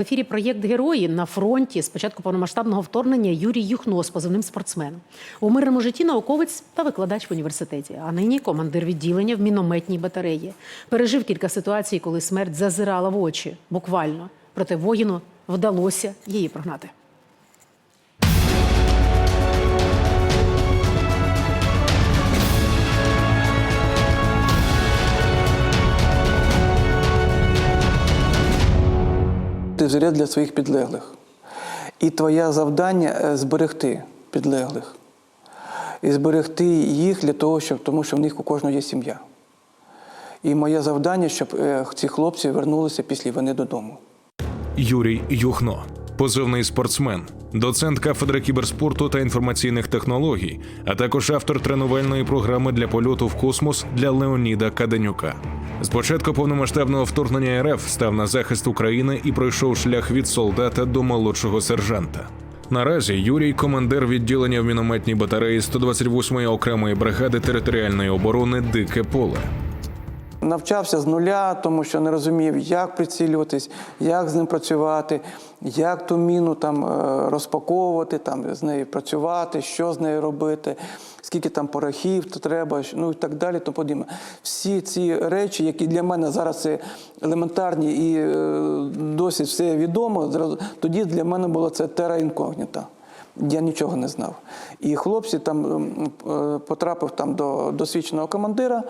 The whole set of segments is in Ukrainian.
В ефірі проєкт Герої на фронті з початку повномасштабного вторгнення Юрій Юхно з позивним спортсменом У мирному житті науковець та викладач в університеті, а нині командир відділення в мінометній батареї. Пережив кілька ситуацій, коли смерть зазирала в очі, буквально. Проте воїну вдалося її прогнати. Ти взірець для своїх підлеглих. І твоє завдання е, зберегти підлеглих. І зберегти їх для того, щоб, тому що в них у кожного є сім'я. І моє завдання, щоб е, ці хлопці вернулися після війни додому. Юрій Юхно, позивний спортсмен, доцент кафедри кіберспорту та інформаційних технологій, а також автор тренувальної програми для польоту в космос для Леоніда Каденюка. З початку повномасштабного вторгнення РФ став на захист України і пройшов шлях від солдата до молодшого сержанта. Наразі Юрій командир відділення в мінометній батареї 128-ї окремої бригади територіальної оборони Дике поле. Навчався з нуля, тому що не розумів, як прицілюватись, як з ним працювати, як ту міну там е, розпаковувати, там з нею працювати, що з нею робити, скільки там порохів то треба, ну і так далі. Тому подібне. Всі ці речі, які для мене зараз це елементарні і е, досить все відомо, тоді для мене було це тера інкогніта. Я нічого не знав. І хлопці там е, потрапив там до досвідченого командира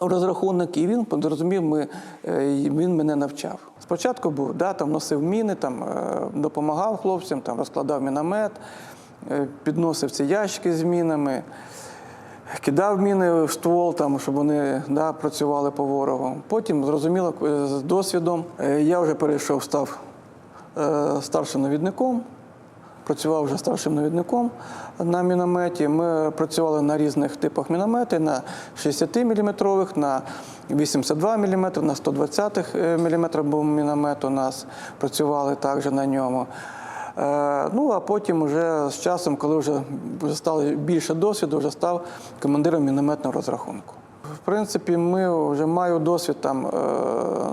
розрахунок, і він зрозумів, е, він мене навчав. Спочатку був, да, там носив міни, там, е, допомагав хлопцям, там, розкладав міномет, е, підносив ці ящики з мінами, кидав міни в ствол, там, щоб вони да, працювали по ворогу. Потім, зрозуміло, з досвідом я вже перейшов, став старшим навідником працював вже старшим навідником на мінометі. Ми працювали на різних типах міномети, на 60-мм, на 82 мм, на 120 мм був міномет у нас, працювали також на ньому. Е, Ну, а потім вже з часом, коли вже стало більше досвіду, вже став командиром мінометного розрахунку. В принципі, ми вже маю досвід там е,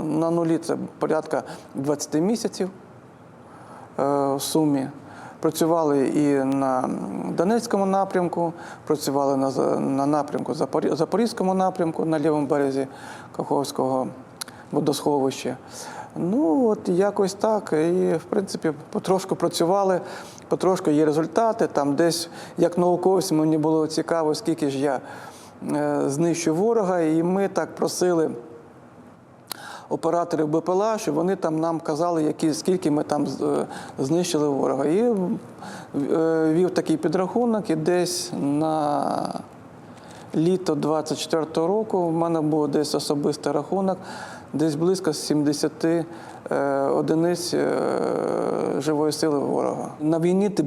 на нулі, це порядка 20 місяців е, в сумі. Працювали і на Донецькому напрямку, працювали на, на напрямку Запорі- Запорізькому напрямку на лівому березі Каховського водосховища. Ну, от якось так. І, в принципі, потрошку працювали, потрошку є результати. Там десь, як науковець, мені було цікаво, скільки ж я е, знищу ворога, і ми так просили операторів БПЛА, щоб вони там нам казали, які, скільки ми там е, знищили ворога. І е, вів такий підрахунок, і десь на літо 24-го року в мене був десь особистий рахунок, десь близько 70 е, одиниць живої сили ворога. На війні ти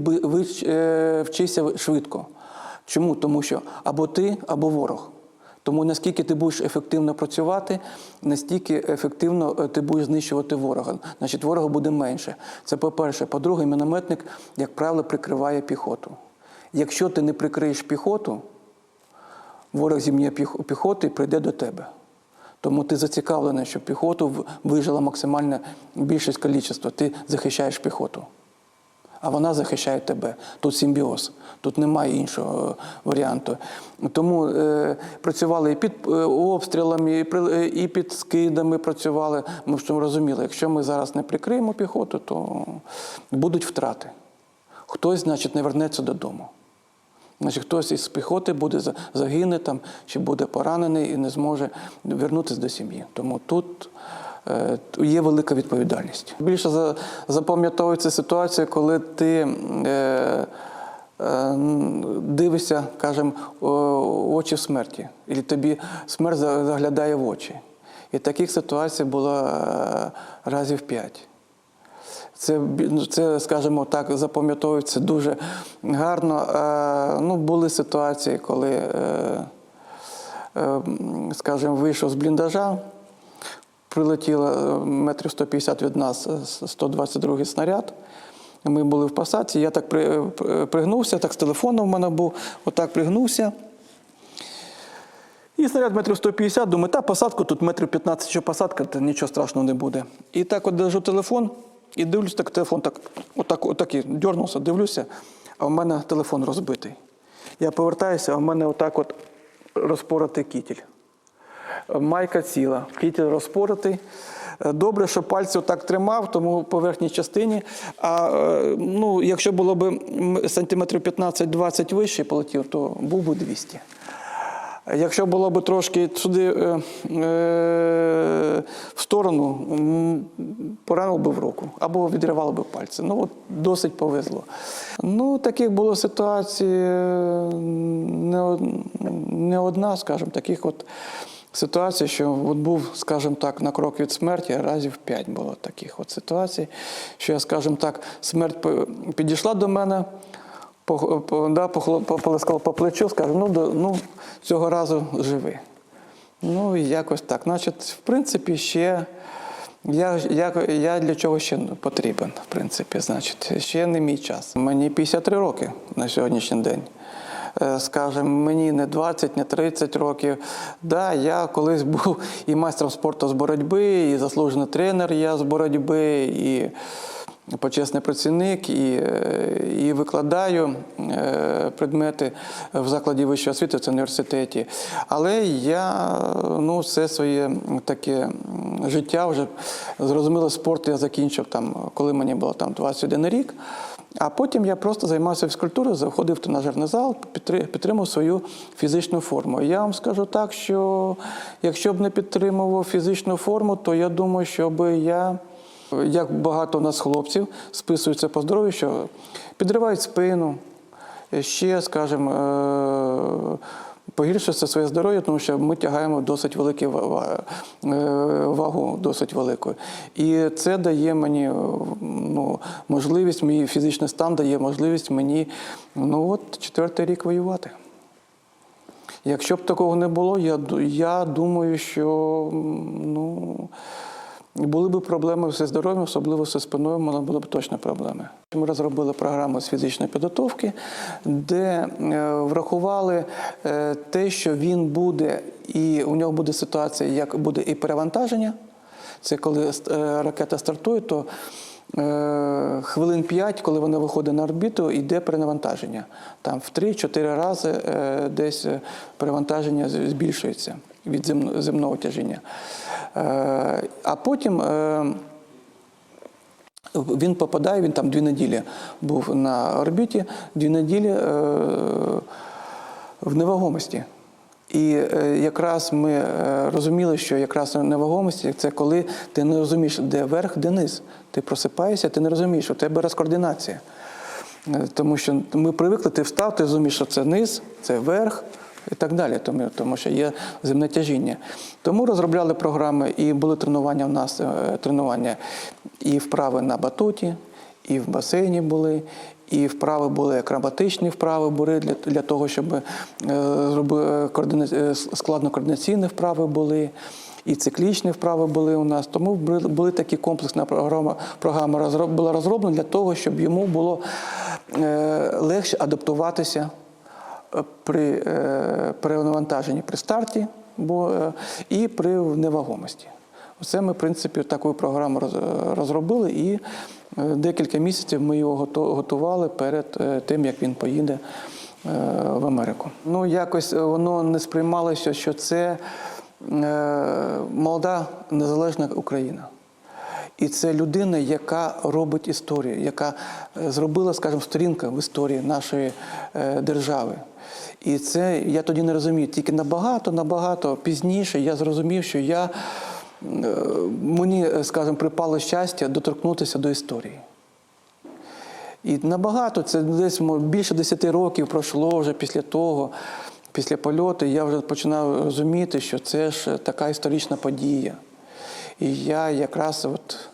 вчишся швидко. Чому? Тому що або ти, або ворог. Тому наскільки ти будеш ефективно працювати, настільки ефективно е, ти будеш знищувати ворога. Значить, ворога буде менше. Це по-перше. По-друге, мінометник, як правило, прикриває піхоту. Якщо ти не прикриєш піхоту, ворог зім'є піх- піхоти і прийде до тебе. Тому ти зацікавлений, щоб піхоту вижила максимальна більшість кількість. Ти захищаєш піхоту. А вона захищає тебе. Тут симбіоз, тут немає іншого е, варіанту. Тому е, працювали і під е, обстрілами, і, при- е, і під скидами працювали. Ми в чому розуміли, якщо ми зараз не прикриємо піхоту, то будуть втрати. Хтось, значить, не вернеться додому. Значить, хтось із піхоти буде загине там, чи буде поранений і не зможе вернутися до сім'ї. Тому тут є велика відповідальність. Більше запам'ятовується ситуація, коли ти е, е, дивишся, кажемо, в очі смерті, і тобі смерть заглядає в очі. І таких ситуацій було е, разів п'ять. Це, це, скажімо так, запам'ятовується дуже гарно. Е, ну, були ситуації, коли, е, е, скажімо, вийшов з бліндажа, прилетіло е, метрів 150 від нас е, 122 снаряд. Ми були в посадці, я так е, пригнувся, так з телефоном в мене був, отак пригнувся. І снаряд метрів 150, думаю, та посадку тут метрів 15, що посадка, то нічого страшного не буде. І так от держу телефон, і дивлюсь, так телефон так, отак, отакий, дьорнувся, дивлюся, а в мене телефон розбитий. Я повертаюся, а в мене отак от розпоротий кітель. Майка ціла, кітель розпоротий. Е, Добре, що пальці отак тримав, тому по верхній частині. А е, ну, якщо було б сантиметрів 15-20 вище полетів, то був би 200. Якщо було б трошки сюди е, е, в сторону, поранив би в руку або відривало би пальці. Ну, от досить повезло. Ну, таких було ситуацій е, не, не одна, скажімо, таких от ситуацій, що от був, скажімо так, на крок від смерті, разів п'ять було таких от ситуацій, що я, скажімо так, смерть підійшла до мене. По, по, похло- по плечу, скажу, ну, ну цього разу живи. Ну, і якось так. Значить, в принципі, ще я, я, я для чого ще потрібен, в принципі, значить, ще не мій час. Мені 53 роки на сьогоднішній день. Е, Скажімо, мені не 20, не 30 років. Да, я колись був і майстром спорту з боротьби, і заслужений тренер я з боротьби, і почесний працівник і, е, і викладаю е, предмети в закладі вищої освіти, це університеті. Але я ну, все своє таке життя вже зрозуміло, спорт я закінчив там, коли мені було там 21 рік. А потім я просто займався фізкультурою, заходив в тренажерний зал, підтримав свою фізичну форму. Я вам скажу так, що якщо б не підтримував фізичну форму, то я думаю, що би я як багато у нас хлопців списуються по здоров'ю, що підривають спину, ще, скажімо, погіршується своє здоров'я, тому що ми тягаємо досить велику е, вагу, досить велику. І це дає мені е, ну, можливість, мій фізичний стан дає можливість мені ну, от, четвертий рік воювати. Якщо б такого не було, я, я думаю, що ну, були б проблеми зі здоров'ям, особливо зі спиною, мали були б точно проблеми. Ми розробили програму з фізичної підготовки, де е, врахували е, те, що він буде, і у нього буде ситуація, як буде і перевантаження. Це коли е, ракета стартує, то хвилин 5, коли вона виходить на орбіту, йде перенавантаження. Там в 3-4 рази десь перевантаження збільшується від земного тяжіння. Е, А потім е, він попадає, він там дві неділі був на орбіті, дві неділі е, в невагомості. І якраз ми розуміли, що якраз невагомості це коли ти не розумієш, де верх, де низ. Ти просипаєшся, ти не розумієш, у тебе розкоординація. Тому що ми привикли, ти встав, ти розумієш, що це низ, це верх і так далі, тому, тому що є земне тяжіння. Тому розробляли програми і були тренування у нас, е, тренування і вправи на батуті, і в басейні були, і вправи були акробатичні вправи були для, для того, щоб е, зроби- координа... е, складно-координаційні вправи були. І циклічні вправи були у нас, тому були, такі комплексна програма, програма розроб- була розроблена для того, щоб йому було е, легше адаптуватися е, при е, перенавантаженні при старті бо, е, і при невагомості. Оце ми, в принципі, таку програму роз- розробили, і е, декілька місяців ми його готували перед тим, як він поїде в Америку. Ну, якось воно не сприймалося, що це молода незалежна Україна. І це людина, яка робить історію, яка е, зробила, скажімо, сторінка в історії нашої е, держави. І це я тоді не розумів. Тільки набагато, набагато пізніше я зрозумів, що я, е, мені, скажімо, припало щастя доторкнутися до історії. І набагато, це десь більше 10 років пройшло вже після того, після польоту, я вже починав розуміти, що це ж така історична подія. І я якраз от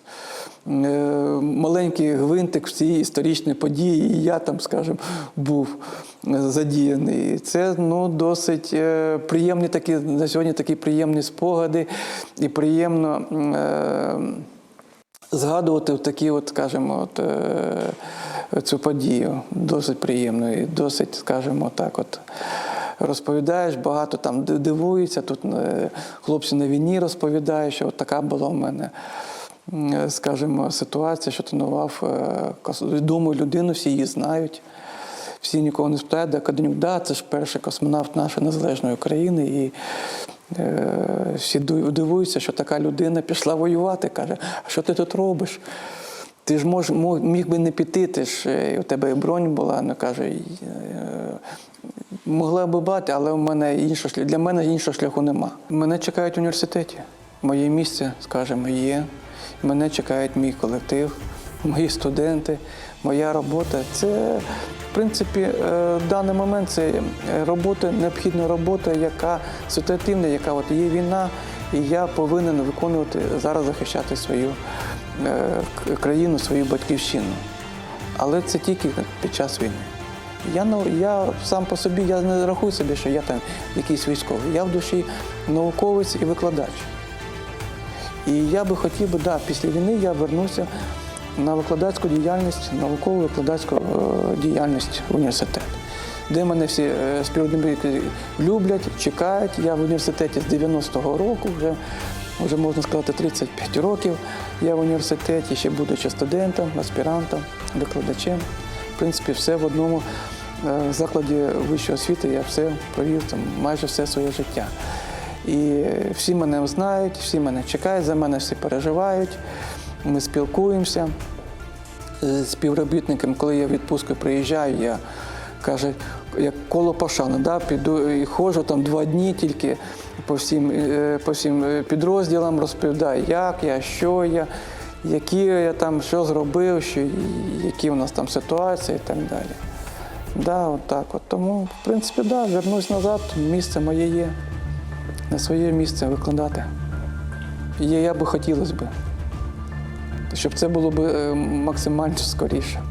маленький гвинтик в цій історичній події, і я там, скажімо, був задіяний. Це ну, досить е, приємні такі, на сьогодні такі приємні спогади і приємно. Е, згадувати в такі, от, скажімо, от, е, цю подію досить приємно і досить, скажімо, так, от. Розповідаєш, багато там дивуються. Тут е, хлопці на війні розповідають, що от така була у мене скажімо, ситуація, що тренував е, відому людину, всі її знають. Всі нікого не спитають, де Каденюк, да, це ж перший космонавт нашої незалежної України. І е, всі дивуються, що така людина пішла воювати. Каже, а що ти тут робиш? Ти ж мож, мо- міг би не піти, ти ж е, у тебе і бронь була, ну каже, е, могла би бати, але у мене іншого для мене іншого шляху нема. Мене чекають в університеті. Моє місце, скажімо, є. Мене чекає мій колектив, мої студенти, моя робота. Це, в принципі, е, в даний момент це робота, необхідна робота, яка ситуативна, яка от є війна, і я повинен виконувати зараз захищати свою е, країну, свою батьківщину. Але це тільки під час війни. Я, нау- я сам по собі я не рахую собі, що я там якийсь військовий. Я в душі науковець і викладач. І я би хотів би, да, після війни я вернуся на викладацьку діяльність, наукову викладацьку е, діяльність в університет, де мене всі е, співробітники люблять, чекають. Я в університеті з 90-го року, вже, вже можна сказати, 35 років. Я в університеті, ще будучи студентом, аспірантом, викладачем. В принципі, все в одному е, закладі вищої освіти я все провів там майже все своє життя. І всі мене знають, всі мене чекають, за мене всі переживають. Ми спілкуємося з співробітниками. Коли я в відпустку приїжджаю, я каже, як коло пошани, да, піду і ходжу там два дні тільки по всім, е, по всім е, підрозділам, розповідаю, як я, що я, які я там, що зробив, що, які у нас там ситуації і так далі. Да, от так от. Тому, в принципі, да, вернусь назад, місце моє є. На своє місце викладати. І я би хотілося б, щоб це було б е, максимально скоріше.